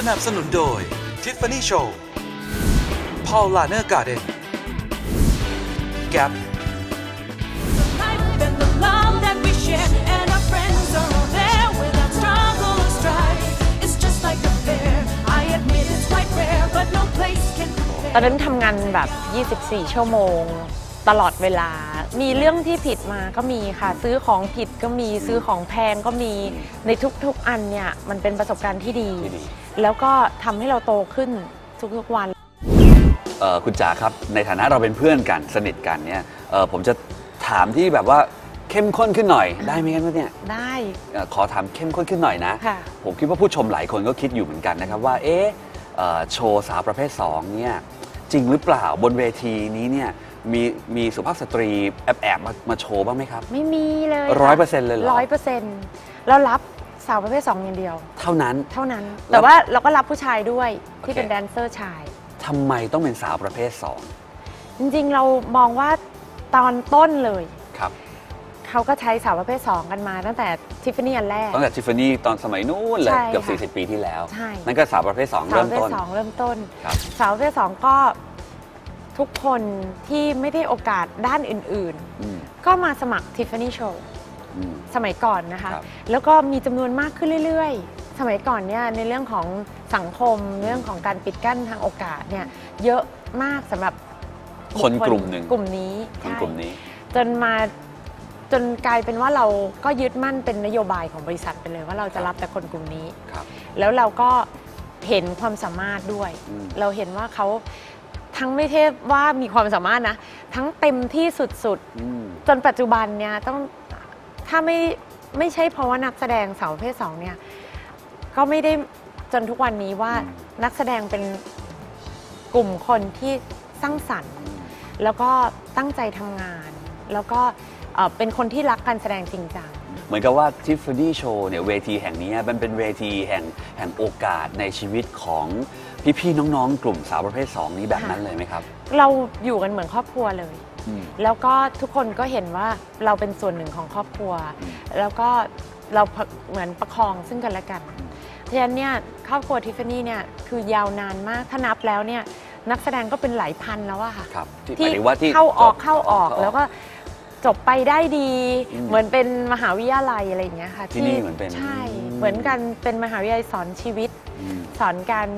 สนับสนุนโดย Tiffany Show Paul Laner Garden Gap life and the love that we share, and our friends are all there without struggle or strife. It's just like a fair. I admit it's quite rare, but no place can ตอน compare. นั้นทำงานแบบ 24 ชั่วโมง ตลอดเวลา มีเรื่องที่ผิดมาก็มีค่ะ ซื้อของผิดก็มี ซื้อของแพงก็มี ในทุกๆอันเนี่ย มันเป็นประสบการณ์ที่ดี ที่ดี แล้วก็ทำให้เราโตขึ้นทุกๆวันเอ่อคุณจ๋าครับ ในฐานะเราเป็นเพื่อนกันสนิทกันเนี่ยเอ่อผมจะถามที่แบบว่าเข้มข้นขึ้นหน่อยได้ไหมครับเนี่ยได้เอ่อขอถามเข้มข้นขึ้นหน่อยนะค่ะผมคิดว่าผู้ชมหลายคนก็คิดอยู่เหมือนกันนะครับว่าเอ๊ะเอ่อโชว์สาวประเภท2เนี่ยจริงหรือเปล่าบนเวทีนี้เนี่ยมีมีสุภาพสตรีแอบแอบๆมามาโชว์บ้างไหมครับ ไม่มีเลยร้อยเปอร์เซ็นต์เลยเหรอร้อยเปอร์เซ็นต์เรารับ สาวประเภท2อย่างเดียว เท่านั้น เท่านั้นแล้วแต่ว่าเราก็รับผู้ชายด้วยที่โอเคเป็นแดนเซอร์ชายทำไมต้องเป็นสาวประเภทจริงๆ เรามองว่าตอนต้นเลย2ครับเขาก็ใช้สาวประเภท2กันมาตั้งแต่ทิฟฟานี่อันแรกตั้งแต่ทิฟฟานี่ตอนสมัยนู้นเลยใช่เกือบค่ะ40 ปีที่แล้วใช่นั่นก็สาวประเภท2สาวเริ่ปมระเภทต้นสองเริ่มต้นครับสาวประเภทสองก็ทุกคนที่ไม่ได้โอกาสด้านอื่นอืมๆก็มาสมัคร Tiffany Show อืม สมัยก่อนนะคะ ครับ แล้วก็มีจำนวนมากขึ้นเรื่อย ๆ สมัยก่อนเนี่ยในเรื่องของสังคมเรื่องของการปิดกั้นทางโอกาสเนี่ยเยอะมากสำหรับคนกลุ่มหนึ่ง กลุ่มนี้คนใช่ กลุ่มนี้ จนมาจนกลายเป็นว่าเราก็ยึดมั่นเป็นนโยบายของบริษัทไปเลย ว่าเราจะรับแต่คนกลุ่มนี้ ครับ แล้วเราก็เห็นความสามารถด้วย อืม เราเห็นว่าเขาทั้งไม่เทพว่ามีความสามารถนะ ทั้งเต็มที่สุดอืม ๆ จนปัจจุบันเนี่ยต้อง ถ้าไม่ไม่ใช่เพราะว่านักแสดงสาวประเพศสองเนี่ยก็ไม่ได้จนทุกวันนี้ว่าอืมนักแสดงเป็นกลุ่มคนที่สร้างสรรค์ แล้วก็ตั้งใจทำงาน แล้วก็เอ่อเป็นคนที่รักการแสดงจริงจังเหมือนกับว่า Tiffany Show เนี่ยเวทีแห่งนี้มันเป็นเวทีแห่งแห่งโอกาสในชีวิตของพี่ๆน้องๆ กลุ่มสาวประเภท 2 นี้แบบนั้นเลยไหมครับ เราอยู่กันเหมือนครอบครัวเลยอืม แล้วก็ทุกคนก็เห็นว่าเราเป็นส่วนหนึ่งของครอบครัวอืมแล้วก็เราเหมือนประคองซึ่งกันและกันเพราะฉะนั้นเนี่ยครอบครัวทิฟฟานี่เนี่ยคือยาวนานมากถ้านับแล้วเนี่ยนักแสดงก็เป็นหลายพันแล้วอะค่ะครับที่หที่มายถึงว่าที่เข้าออกจบเข้าออกเข้าแล้วก็จบไปได้ดีอืมเหมือนเป็นมหาวิทยาลัยอะไรอย่างเงี้ยค่ะที่นี่เหมือนเป็นใช่อืมเหมือนกันเป็นมหาวิทยาลัยสอนชีวิตอืมสอนการ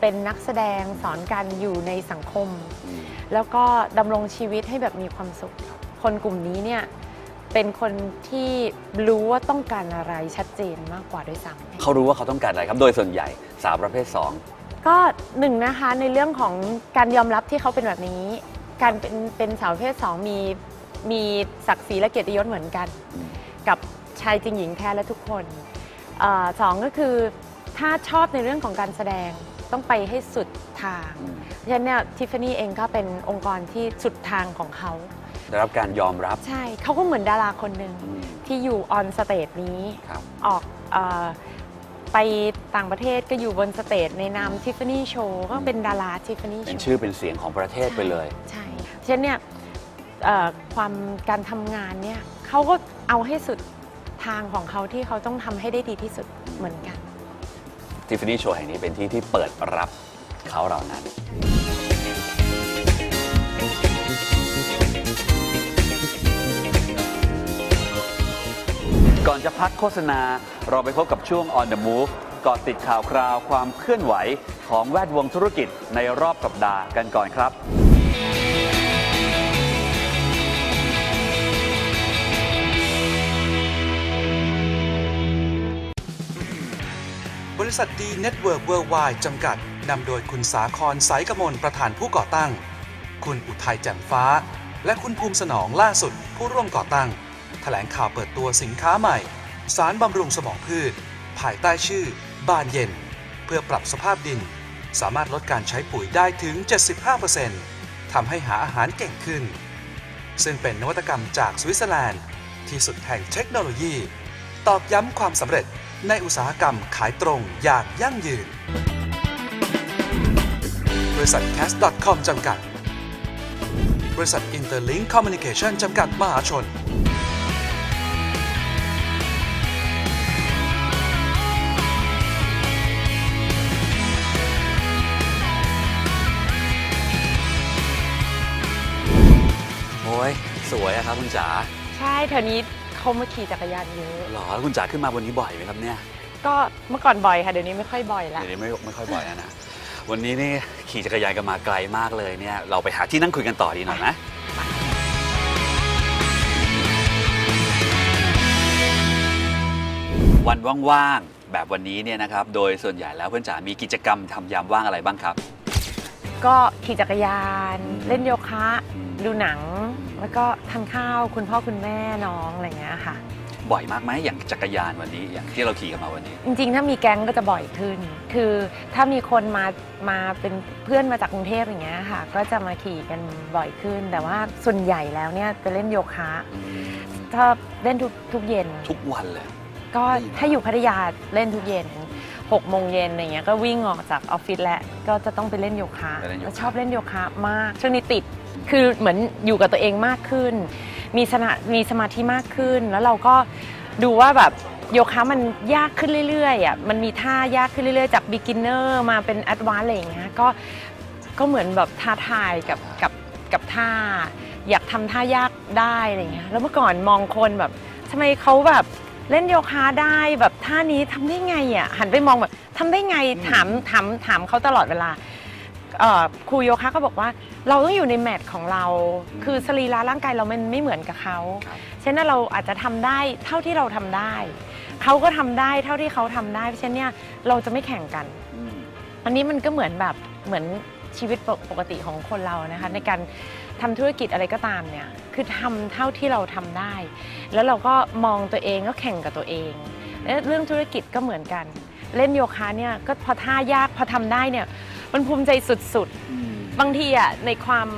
เป็นนักแสดงสอนการอยู่ในสังคมอืม แล้วก็ดำรงชีวิตให้แบบมีความสุข คนกลุ่มนี้เนี่ยเป็นคนที่รู้ว่าต้องการอะไรชัดเจนมากกว่าด้วยซ้ำเขารู้ว่าเขาต้องการอะไรครับ โดยส่วนใหญ่สาวประเภทก็หนึ่งนะคะในเรื่องของการยอมรับที่เขาเป็นแบบนี้ การเป็นเป็นสาวประเพศสองมีมีศักดิ์ศรีและเกียรติยศเหมือนกันอืมกับชายจริงหญิงแท้และทุกคนเออสองก็คือถ้าชอบในเรื่องของการแสดง ต้องไปให้สุดทาง2อืมเพราะฉะนั้นเนี่ยทิฟฟานี่เองก็เป็นองค์กรที่สุดทางของเขา ได้รับการยอมรับ ใช่เขาก็เหมือนดาราคนหนึ่งอืม ที่อยู่ออนสเตจนี้ ครับ ออกเออไปต่างประเทศก็อยู่บนสเตจในนามทิฟฟานี่โชว์ก็เป็นดาราทิฟฟานี่โชเป็นว์ ชื่อเป็นเสียงของประเทศไปเลย ใช่เพราะฉะนั้นเนี่ยเอ่อความการทำงานเนี่ยเขาก็เอาให้สุดทางของเขาที่เขาต้องทำให้ได้ดีที่สุดเหมือนกัน ทิฟฟานี่โชว์แห่งนี้เป็นที่ที่เปิดรับเขาเหล่านั้น ก่อนจะพักโฆษณาเราไปพบกับช่วง On the Move กาะติดข่าวคราวความเคลื่อนไหวของแวดวงธุรกิจในรอบสัปดาห์กันก่อนครับ บริษัทดีเน็ตเวิร์กเวิร์ไวจำกัด นำโดยคุณสาครสายกมลประธานผู้ก่อตั้ง คุณอุทัยแจ่มฟ้า และคุณภูมิสนองล่าสุดผู้ร่วมก่อตั้ง แถลงข่าวเปิดตัวสินค้าใหม่ สารบำรุงสมองพืช ภายใต้ชื่อ บานเย็น เพื่อปรับสภาพดิน สามารถลดการใช้ปุ๋ยได้ถึง 75%ทำให้หาอาหารเก่งขึ้น ซึ่งเป็นนวัตกรรมจากสวิตเซอร์แลนด์ ที่สุดแห่งเทคโนโลยี ตอกย้ำความสำเร็จ ในอุตสาหกรรมขายตรงอย่างยั่งยืน บริษัท c a s คอมจำกัด บริษัท Interlink Communication จำกัดมหาชน โอ้ยสวยอะครับคุณจ๋า ใช่แถวนี้ เขามาขี่จักรยานเยอะหรอแล้วคุณจ๋าขึ้นมาบนนี้บ่อยไหมครับเนี่ย ก็เมื่อก่อนบ่อยค่ะเดี๋ยวนี้ไม่ค่อยบ่อยละเดี๋ยวนี้ไม่ไม่ค่อยบ่อยแล้วนะ วันนี้นี่ขี่จักรยานกันมาไกลมากเลยเนี่ย เราไปหาที่นั่งคุยกันต่อดีหน่อยไหมวันว่างๆแบบวันนี้เนี่ยนะครับ โดยส่วนใหญ่แล้วเพื่อนจ๋ามีกิจกรรมทำยามว่างอะไรบ้างครับ ก็ขี่จักรยานอืมเล่นโยคะอืมดูหนังอืมแล้วก็ทานข้าวคุณพ่อคุณแม่น้องอะไรอย่างเงี้ยค่ะ บ่อยมากไหมอย่างจักรยานวันนี้อย่างที่เราขี่กันมาวันนี้ จริงๆ ถ้ามีแก๊งก็จะบ่อยขึ้น คือถ้ามีคนมามาเป็นเพื่อนมาจากกรุงเทพอย่างเงี้ยค่ะ ก็จะมาขี่กันบ่อยขึ้น แต่ว่าส่วนใหญ่แล้วเนี่ยจะเล่นโยคะ ถ้าเล่นทุกทุกเย็น ทุกวันเลย ก็ดีมากถ้าอยู่พัทยาเล่นทุกเย็น 6โมงเย็นอะไรเงี้ยก็วิ่งออกจากออฟฟิศแล้วก็จะต้องไปเล่นโยคะไปเล่นโยคะแล้วชอบเล่นโยคะมาก ช่วงนี้ติดคือเหมือนอยู่กับตัวเองมากขึ้น มีสนะมีสมาธิมากขึ้น แล้วเราก็ดูว่าแบบโยคะมันยากขึ้นเรื่อยๆอะมันมีท่ายากขึ้นเรื่อยๆ จาก beginner มาเป็น advanced อะไรอย่างเงี้ยก็ก็เหมือนแบบท้าทายกับกับกับท่า อยากทำท่ายากได้อะไรเงี้ยแล้วเมื่อก่อนมองคนแบบทำไมเขาแบบ เล่นโยคะได้แบบท่านี้ทำได้ไงอะหันไปมองแบบทำได้ไงถามถามถามเขาตลอดเวลาเอ่อครูโยคะก็บอกว่าเราต้องอยู่ในแมทของเราอืมคือสรีระร่างกายเรามันไม่เหมือนกับเขาครับฉะนั้นเราอาจจะทำได้เท่าที่เราทำได้ เขาก็ทำได้เท่าที่เขาทำได้เพราะฉะนั้นเนี่ยเราจะไม่แข่งกันอืมอันนี้มันก็เหมือนแบบเหมือนชีวิตปกติของคนเรานะคะในการ ทำธุรกิจอะไรก็ตามเนี่ยคือทำเท่าที่เราทำได้ แล้วเราก็มองตัวเองก็แข่งกับตัวเองและเรื่องธุรกิจก็เหมือนกัน เล่นโยคะเนี่ยก็พอท่ายากพอทำได้เนี่ยมันภูมิใจสุดๆ บางทีอะในความ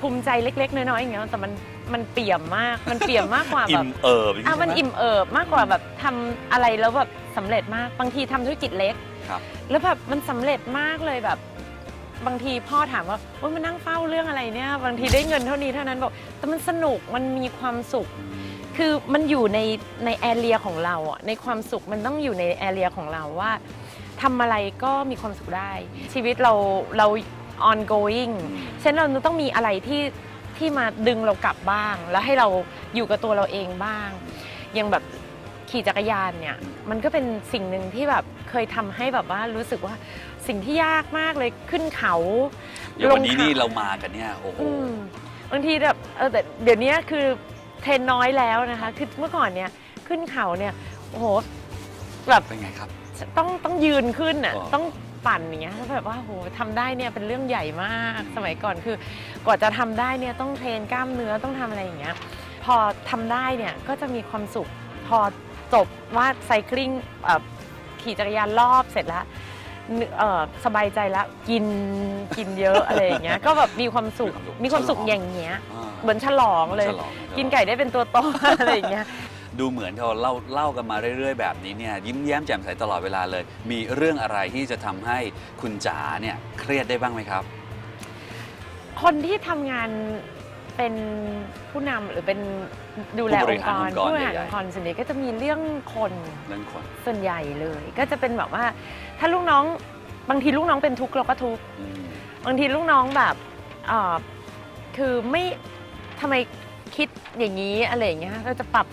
ภูมิใจเล็ก ๆ น้อยๆอย่างเงี้ยแต่มันมันเปี่ยมมาก มันเปี่ยมมากกว่าอิ่แบบมเอิบอะมันใช่ไหอิ่มเอิบมากกว่าแบบทำอะไรแล้วแบบสำเร็จมาก บางทีทำธุรกิจเล็กครับแล้วแบบมันสำเร็จมากเลยแบบ บางทีพ่อถามว่าว่ามันนั่งเฝ้าเรื่องอะไรเนี่ย บางทีได้เงินเท่านี้เท่านั้นบอก แต่มันสนุกมันมีความสุข คือมันอยู่ในในแอเรียของเราอะในความสุขมันต้องอยู่ในแอเรียของเราว่าทำอะไรก็มีความสุขได้ ชีวิตเราเรา ongoing ฉะนั้นเราต้องมีอะไรที่ที่มาดึงเรากลับบ้าง แล้วให้เราอยู่กับตัวเราเองบ้าง อย่างแบบ ขี่จักรยานเนี่ยมันก็เป็นสิ่งหนึ่งที่แบบเคยทำให้แบบว่ารู้สึกว่าสิ่งที่ยากมากเลยขึ้นเขาอย่างวันนี้ลงนี่เขาเรามากันเนี่ยโอ้โหอืมบางทีแบบเออแต่เดี๋ยวนี้คือเทรนน้อยแล้วนะคะคือเมื่อก่อนเนี่ยขึ้นเขาเนี่ยโอ้โหแบบเป็นไงครับต้องต้องยืนขึ้นอะอ๋อต้องปั่นอย่างเงี้ยแล้วแบบว่าโหทำได้เนี่ยเป็นเรื่องใหญ่มากสมัยก่อนคือกว่าจะทำได้เนี่ยต้องเทรนกล้ามเนื้อต้องทำอะไรอย่างเงี้ยพอทำได้เนี่ยก็จะมีความสุขพอ จบว่าไซคลิงเอ่อขี่จักรยานรอบเสร็จแล้วนึเอ่อสบายใจแล้วกินกินเยอะอะไรอย่างเงี้ยก็แบบมีความสุขมีมีความสุขความสุขอย่างเงี้ยอ่าเหมือนฉลองเลยฉลองกินไก่ได้เป็นตัวโตอะไรอย่างเงี้ยดูเหมือนที่เราเล่าเล่ากันมาเรื่อย ๆ แบบนี้เนี่ยยิ้มแย้มแจ่มใสตลอดเวลาเลย มีเรื่องอะไรที่จะทำให้คุณจ๋าเนี่ยเครียดได้บ้างไหมครับ คนที่ทำงาน เป็นผู้นำหรือเป็นดูแลผู้บอริงค์หารกอรงค์กรผู้บริหารใหญ่ๆองค์กรส่วนใหญ่ก็จะมีเรื่องคนเรื่องคน ส่วนใหญ่เลย ก็จะเป็นแบบว่า ถ้าลูกน้องบางทีลูกน้องเป็นทุกข์เราก็ทุกข์ อืม บางทีลูกน้องแบบเอ่อคือไม่ทำไมคิดอย่างนี้อะไรอย่างเงี้ย เราจะปรับ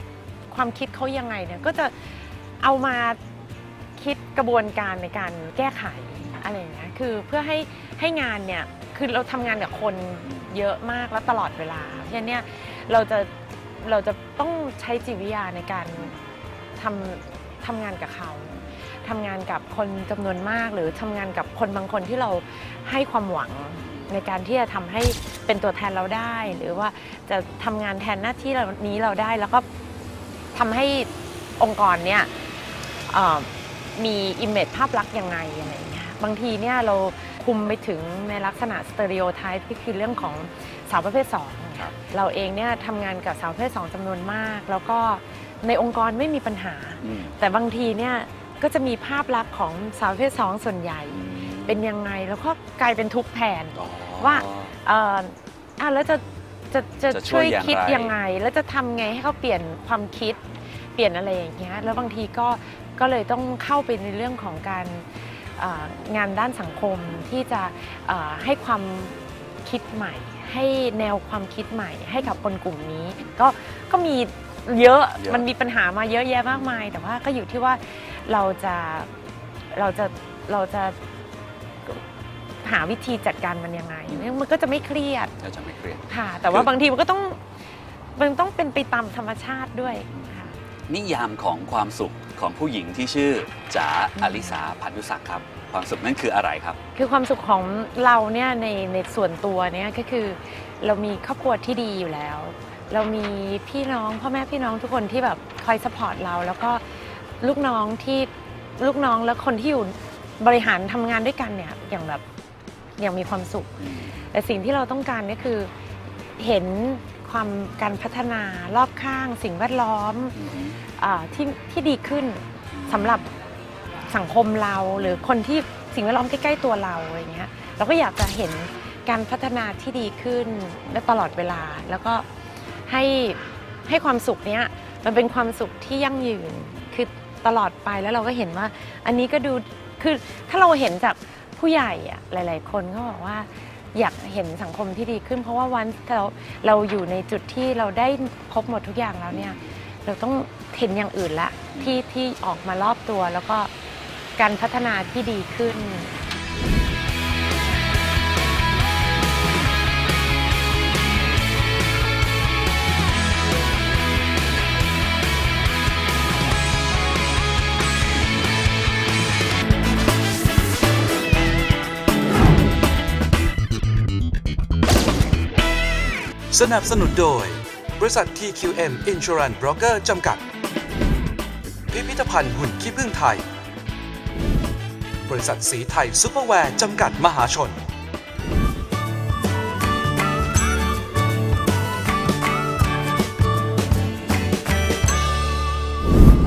ความคิดเขายังไงเนี่ย ก็จะเอามาคิดกระบวนการในการแก้ไขอะไรอย่างเงี้ย คือเพื่อให้ให้งานเนี่ย คือเราทำงานกับคนเยอะมากแล้วตลอดเวลาเพราะฉะนั้นเนี่ยเราจะเราจะต้องใช้จิตวิทยาในการทำทำงานกับเขาทำงานกับคนจำนวนมาก หรือทำงานกับคนบางคนที่เราให้ความหวังในการที่จะทำให้เป็นตัวแทนเราได้ หรือว่าจะทำงานแทนหน้าที่เรานี้เราได้ แล้วก็ทำให้องค์กรเนี่ยมีอิมเมจภาพลักษณ์ยังไงอะไรอย่างเงี้ยบางทีเนี่ยเรา คุมไปถึงในลักษณะสเตอริโอไทป์ที่คือเรื่องของสาวประเภท2ครับเราเองเนี่ยทำงานกับสาวประเภท 2จำนวนมาก แล้วก็ในองค์กรไม่มีปัญหาอืมแต่บางทีเนี่ยก็จะมีภาพลักษณ์ของสาวประเภท 2 ส่วนใหญ่อืมเป็นยังไงแล้วก็กลายเป็นทุกข์แทนอ๋อว่าเอ่ออะแล้วจะจะจะจะช่ช่ววยยอย่างคิดไรยังไง แล้วจะทำไงให้เขาเปลี่ยนความคิดเปลี่ยนอะไรอย่างเงี้ยแล้วบางทีก็ก็เลยต้องเข้าไปในเรื่องของการเอ่อ งานด้านสังคมที่จะเอ่อให้ความคิดใหม่ ให้แนวความคิดใหม่ ให้กับคนกลุ่มนี้ ก็ก็มีเยอะเยอะมันมีปัญหามาเยอะแยะมากมาย แต่ว่าก็อยู่ที่ว่าเราจะเราจะเราจะหาวิธีจัดการมันยังไง มันก็จะไม่เครียดเราจะไม่เครียดค่ะ แต่ว่าบางทีมันก็ต้องมันต้องเป็นไปตามธรรมชาติด้วยค่ะนิยามของความสุขของผู้หญิงที่ชื่อจ๋าอลิสาพันธุศักดิ์ครับ ความสุขนั้นคืออะไรครับ คือความสุขของเราเนี่ยในในส่วนตัวเนี่ยก็คือ เรามีครอบครัวที่ดีอยู่แล้ว เรามีพี่น้องพ่อแม่พี่น้องทุกคนที่แบบคอยสปอร์ตเรา แล้วก็ลูกน้องที่ลูกน้องและคนที่อยู่บริหารทำงานด้วยกันเนี่ยอย่างแบบอย่างมีความสุข แต่สิ่งที่เราต้องการก็คือเห็นความการพัฒนารอบข้าง สิ่งแวดล้อมอ่าที่ที่ดีขึ้นสำหรับ สังคมเราหรือคนที่สิ่งแวดล้อมใกล้ ๆ ตัวเราอะไรเงี้ยเราก็อยากจะเห็นการพัฒนาที่ดีขึ้นและตลอดเวลา แล้วก็ให้ให้ความสุขเนี้ยมันเป็นความสุขที่ยั่งยืนคือตลอดไปแล้วเราก็เห็นว่า อันนี้ก็ดูคือถ้าเราเห็นจากผู้ใหญ่อะหลาย ๆ คนก็บอกว่าอยากเห็นสังคมที่ดีขึ้น เพราะว่าวันเราเราอยู่ในจุดที่เราได้ครบหมดทุกอย่างแล้วเนี่ย เราต้องเห็นอย่างอื่นละที่ที่ออกมารอบตัวแล้วก็ การพัฒนาที่ดีขึ้นสนับสนุนโดย บริษัท TQM Insurance Broker จำกัด พิพิธภัณฑ์หุ่นขี้ผึ้งไทย ริษัทสีไทยซุปเปอร์แวร์จำกัดมหาชน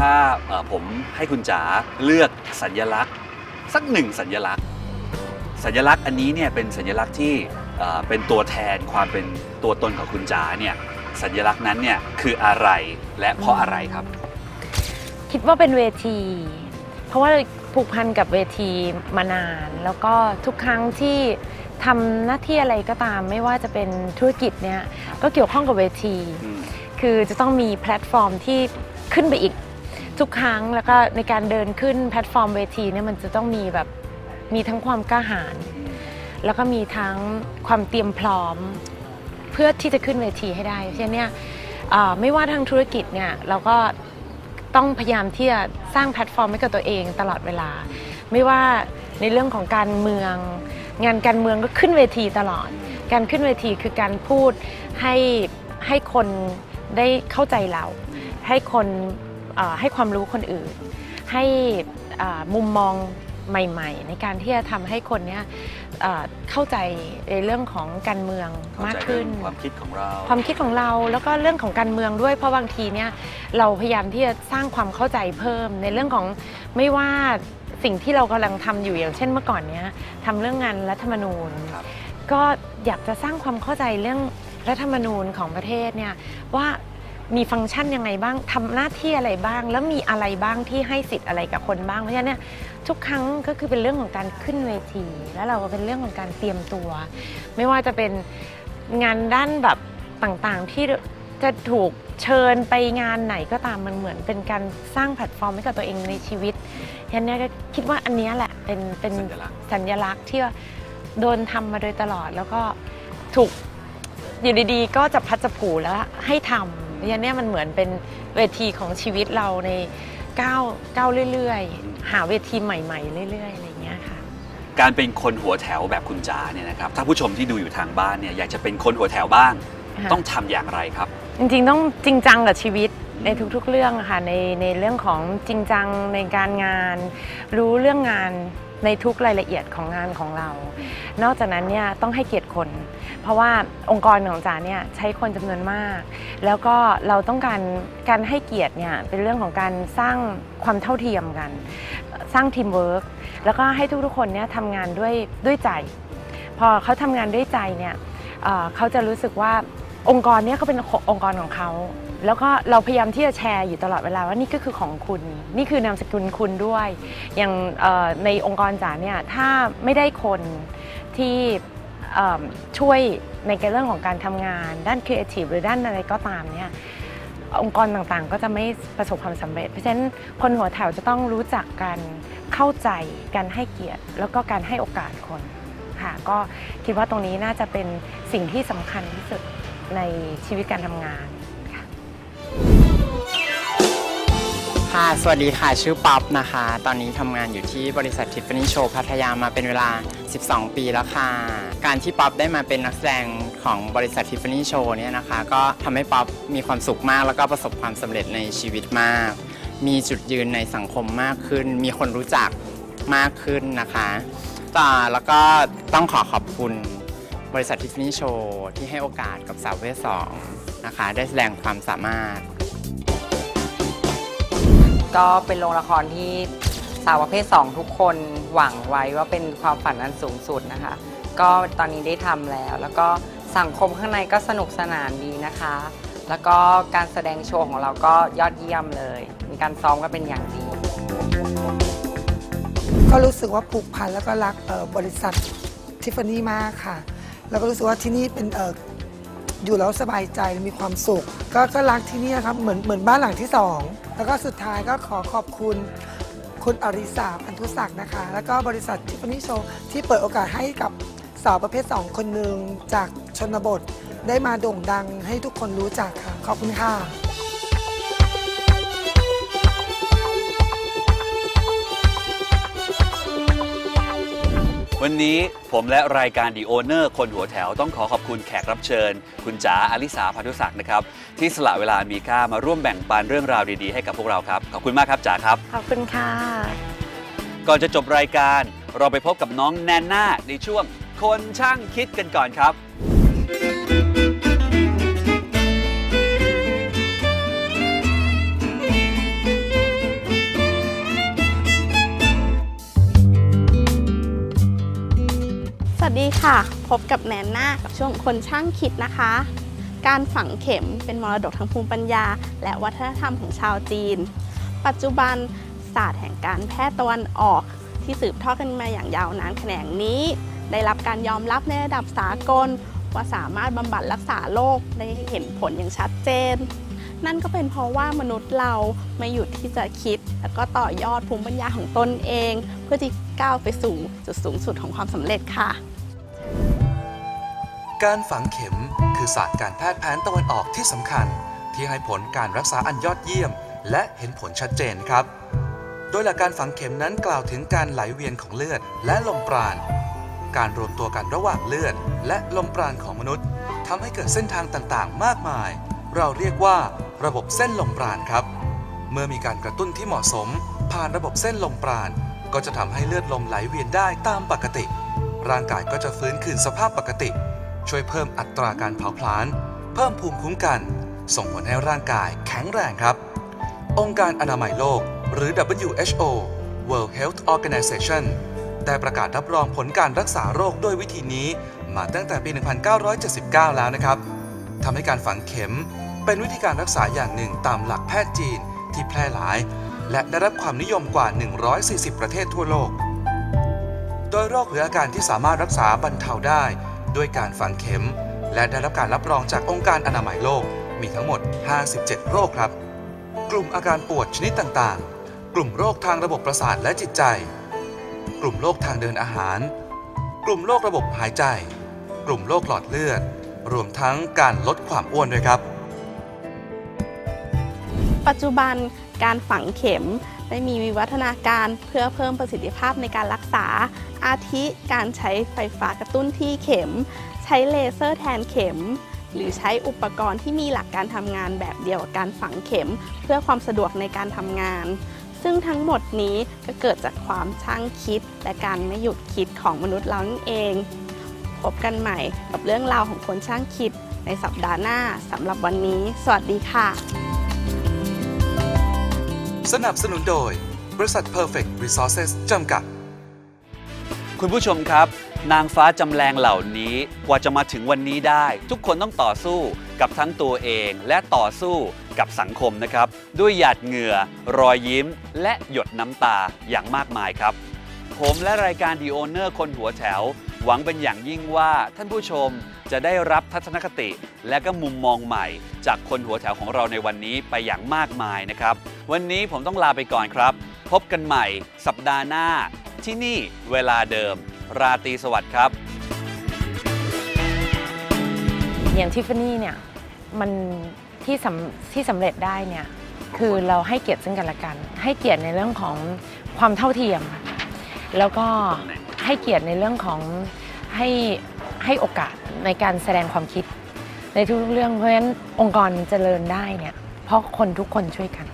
ถ้าเอ่อผมให้คุณจ๋าเลือกสัญลักษณ์ สักหนึ่งสัญลักษณ์ สัญลักษณ์อันนี้เนี่ยเป็นสัญลักษณ์ที่เอ่อเป็นตัวแทนความเป็นตัวตนของคุณจ๋าเนี่ยสัญลักษณ์นั้นเนี่ยคืออะไรและเพราะอะไรครับ คิดว่าเป็นเวที เพราะว่า ผูกพันกับเวทีมานาน แล้วก็ทุกครั้งที่ทำหน้าที่อะไรก็ตาม ไม่ว่าจะเป็นธุรกิจเนี่ยก็เกี่ยวข้องกับเวที คือจะต้องมีแพลตฟอร์มที่ขึ้นไปอีกทุกครั้งแล้วก็ในการเดินขึ้นแพลตฟอร์มเวทีเนี่ยมันจะต้องมีแบบมีทั้งความกล้าหาญแล้วก็มีทั้งความเตรียมพร้อม เพื่อที่จะขึ้นเวทีให้ได้เพราะฉะนั้นเนี่ยอ่อไม่ว่าทางธุรกิจเนี่ยเราก็ ต้องพยายามที่จะสร้างแพลตฟอร์มให้กับตัวเองตลอดเวลา ไม่ว่าในเรื่องของการเมือง งานการเมืองก็ขึ้นเวทีตลอด การขึ้นเวทีคือการพูดให้ให้คนได้เข้าใจเรา ให้คนให้ความรู้คนอื่น ให้มุมมองใหม่ ๆ ในการที่จะทำให้คนเนี้ย เอ่อเข้าใจในเรื่องของการเมืองมากขึ้นเข้ใจเรื่องความคิดของเรา ความคิดของเราแล้วก็เรื่องของการเมืองด้วยเพราะบางทีเนี่ยเราพยายามที่จะสร้างความเข้าใจเพิ่ม ในเรื่องของไม่ว่าสิ่งที่เรากำลังทำอยู่อย่างเช่นเมื่อก่อนเนี้ยทำเรื่องงานรัฐธรรมนูญครับก็อยากจะสร้างความเข้าใจเรื่องรัฐธรรมนูญของประเทศเนี่ยว่ามีฟังก์ชันยังไงบ้างทำหน้าที่อะไรบ้าง แล้วมีอะไรบ้างที่ให้สิทธิ์อะไรกับคนบ้าง เพราะฉะนั้นเนี่ย ทุกครั้งก็คือเป็นเรื่องของการขึ้นเวที แล้วเราก็เป็นเรื่องของการเตรียมตัว ไม่ว่าจะเป็นงานด้านแบบต่างๆ ที่จะถูกเชิญไปงานไหนก็ตามมันเหมือนเป็นการสร้างแพลตฟอร์มให้กับตัวเองในชีวิตฉะนั้นเนี่ยก็คิดว่าอันเนี้ยแหละเป็นเป็นสัญลักษณ์สัญลักษณ์ที่ว่าโดนทำมาโดยตลอด แล้วก็ถูกอยู่ดีๆ ก็จะพัดจะผูแล้วให้ทำเพราะฉะนั้นเนี่ยมันเหมือนเป็นเวทีของชีวิตเราใน ก้าวก้าวเรื่อยๆ หาเวทีใหม่ๆ เรื่อยๆอะไรอย่างเงี้ยค่ะ การเป็นคนหัวแถวแบบคุณจ๋าเนี่ยนะครับถ้าผู้ชมที่ดูอยู่ทางบ้านเนี่ยอยากจะเป็นคนหัวแถวบ้างค่ะต้องทำอย่างไรครับ จริงๆต้องจริงจังกับชีวิตในทุกๆเรื่องอะค่ะในในเรื่องของจริงจังในการงาน รู้เรื่องงานในทุกรายละเอียดของงานของเรา นอกจากนั้นเนี่ยต้องให้เกียรติคนเพ ราะว่าองค์กรของจ๋าเนี่ยใช้คนจำนวนมาก แล้วก็เราต้องการการให้เกียรติเนี่ยเป็นเรื่องของการสร้างความเท่าเทียมกัน สร้างทีมเวิร์กแล้วก็ให้ทุกๆคนเนี่ยทำงานด้วยด้วยใจ พอเขาทำงานด้วยใจเนี่ยเเขาจะรู้สึกว่าองค์กรเนี้เขาเป็นองค์กรของเขาแล้วก็เราพยายามที่จะแชร์อยู่ตลอดเวลาว่านี่ก็คือของคุณ นี่คือนามสกุลคุณด้วย อย่างในองค์กรจ๋าเนี่ยถ้าไม่ได้คนที่ ช่วยในเรื่องของการทำงาน ด้านครีเอทีฟหรือด้านอะไรก็ตามเนี่ยองค์กรต่างๆ ก็จะไม่ประสบความสำเร็จ เพราะฉะนั้นคนหัวแถวจะต้องรู้จักกันเข้าใจการให้เกียรติ แล้วก็การให้โอกาสคนค่ะก็คิดว่าตรงนี้น่าจะเป็นสิ่งที่สำคัญที่สุดในชีวิตการทำงานค่ะ ค่ะ สวัสดีค่ะ ชื่อป๊อปนะคะ ตอนนี้ทำงานอยู่ที่บริษัททิฟฟานี่โชว์พัทยามาเป็นเวลา 12 ปีแล้วค่ะ การที่ป๊อปได้มาเป็นนักแสดงของบริษัททิฟฟานี่โชว์เนี่ยนะคะ ก็ทำให้ป๊อปมีความสุขมาก แล้วก็ประสบความสำเร็จในชีวิตมาก มีจุดยืนในสังคมมากขึ้น มีคนรู้จักมากขึ้นนะคะต่อแล้วก็ต้องขอขอบคุณบริษัททิฟฟานี่โชว์ที่ให้โอกาสกับสาวเพศสองนะคะ ได้แสดงความสามารถ ก็เป็นโรงละครที่สาวประเภท 2 ทุกคนหวังไว้ว่าเป็นความฝันอันสูงสุดนะคะ ก็ตอนนี้ได้ทำแล้ว แล้วก็สังคมข้างในก็สนุกสนานดีนะคะ แล้วก็การแสดงโชว์ของเราก็ยอดเยี่ยมเลย มีการซ้อมก็เป็นอย่างดี ก็รู้สึกว่าผูกพันแล้วก็รักบริษัททิฟฟานี่มากค่ะ แล้วก็รู้สึกว่าที่นี่เป็นเอออยู่แล้วสบายใจมีความสุข ก็ก็รักที่นี่ครับเหมือนเหมือนบ้านหลังที่สอง แล้วก็สุดท้ายก็ขอขอบคุณคุณอริสาพันธุศักดิ์นะคะ แล้วก็บริษัททิฟฟานี่โชว์ที่เปิดโอกาสให้กับสาวประเภท 2 คนหนึ่งจากชนบท ได้มาโด่งดังให้ทุกคนรู้จักค่ะ ขอบคุณค่ะ วันนี้ผมและรายการ The Owner คนหัวแถวต้องขอขอบคุณแขกรับเชิญ คุณจ๋าอลิสาพันธุศักดิ์นะครับ ที่สละเวลามีค่ามาร่วมแบ่งปันเรื่องราวดีๆ ให้กับพวกเราครับ ขอบคุณมากครับจ๋าครับ ขอบคุณค่ะ ก่อนจะจบรายการ เราไปพบกับน้องแนนนาในช่วงคนช่างคิดกันก่อนครับ วัสดีค่ะ พบกับแนนนากับช่วงคนช่างคิดนะคะ การฝังเข็มเป็นมรดกทางภูมิปัญญา และวัฒนธรรมของชาวจีน ปัจจุบันศาสตร์แห่งการแพทย์ตะวันออก ที่สืบทอดกันมาอย่างยาวนานแขนงนี้ ได้รับการยอมรับในระดับสากล ว่าสามารถบำบัดรักษาโรคได้เห็นผลอย่างชัดเจน นั่นก็เป็นเพราะว่ามนุษย์เราไม่หยุดที่จะคิด แล้วก็ต่อยอดภูมิปัญญาของตนเอง เพื่อที่ก้าวไปสู่จุดสูงสุดของความสำเร็จค่ะ การฝังเข็มคือศาสตร์การแพทย์แผนตะวันออกที่สำคัญ ที่ให้ผลการรักษาอันยอดเยี่ยม และเห็นผลชัดเจนครับ โดยหลักการฝังเข็มนั้นกล่าวถึงการไหลเวียนของเลือดและลมปราณ การรวมตัวกันระหว่างเลือด และลมปราณของมนุษย์ทำให้เกิดเส้นทางต่างๆ มากมาย เราเรียกว่าระบบเส้นลมปราณครับ เมื่อมีการกระตุ้นที่เหมาะสม ผ่านระบบเส้นลมปราณ ก็จะทำให้เลือดลมไหลเวียนได้ตามปกติ ร่างกายก็จะฟื้นคืนสภาพปกติ ช่วยเพิ่มอัตราการเผาผลาญ เพิ่มภูมิคุ้มกัน ส่งผลให้ร่างกายแข็งแรงครับ องค์การอนามัยโลก หรือ WHO World Health Organization ได้ประกาศรับรองผลการรักษาโรคด้วยวิธีนี้ มาตั้งแต่ปี 1979 แล้วนะครับทำให้การฝังเข็มเป็นวิธีการรักษาอย่างหนึ่งตามหลักแพทย์จีนที่แพร่หลาย และได้รับความนิยมกว่า 140 ประเทศทั่วโลก โดยโรคหรืออาการที่สามารถรักษาบรรเทาได้ ด้วยการฝังเข็ม และได้รับการรับรองจากองค์การอนามัยโลกมีทั้งหมด 57 โรคครับ กลุ่มอาการปวดชนิดต่างๆ กลุ่มโรคทางระบบประสาทและจิตใจ กลุ่มโรคทางเดินอาหาร กลุ่มโรคระบบหายใจ กลุ่มโรคหลอดเลือด รวมทั้งการลดความอ้วนด้วยครับ ปัจจุบันการฝังเข็มได้มีวิวัฒนาการเพื่อเพิ่มประสิทธิภาพในการรักษา อาทิการใช้ไฟฟ้ากระตุ้นที่เข็ม ใช้เลเซอร์แทนเข็ม หรือใช้อุปกรณ์ที่มีหลักการทำงานแบบเดียวกับการฝังเข็ม เพื่อความสะดวกในการทำงาน ซึ่งทั้งหมดนี้ก็เกิดจากความช่างคิด และการไม่หยุดคิดของมนุษย์เรานั่นเอง พบกันใหม่กับเรื่องราวของคนช่างคิดในสัปดาห์หน้าสำหรับวันนี้ สวัสดีค่ะ สนับสนุนโดย บริษัท Perfect Resources จำกัด คุณผู้ชมครับ นางฟ้าจำแรงเหล่านี้กว่าจะมาถึงวันนี้ได้ ทุกคนต้องต่อสู้กับทั้งตัวเองและต่อสู้กับสังคมนะครับ ด้วยหยาดเหงื่อ รอยยิ้ม และหยดน้ำตาอย่างมากมายครับ ผมและรายการ The Owner คนหัวแถว หวังเป็นอย่างยิ่งว่าท่านผู้ชมจะได้รับทัศนคติ และก็มุมมองใหม่ จากคนหัวแถวของเราในวันนี้ไปอย่างมากมายนะครับ วันนี้ผมต้องลาไปก่อนครับ พบกันใหม่ สัปดาห์หน้า ที่นี่เวลาเดิม ราตรีสวัสดิ์ครับ อย่างทิฟฟานี่เนี่ยมันที่สำที่สำเร็จได้เนี่ยคือเราให้เกียรติซึ่งกันและกัน ให้เกียรติในเรื่องของความเท่าเทียม แล้วก็ให้เกียรติในเรื่องของให้ให้โอกาสในการแสดงความคิด ในทุกเรื่องเพราะฉะนั้นองค์กรเจริญได้เนี่ยเพราะคนทุกคนช่วยกัน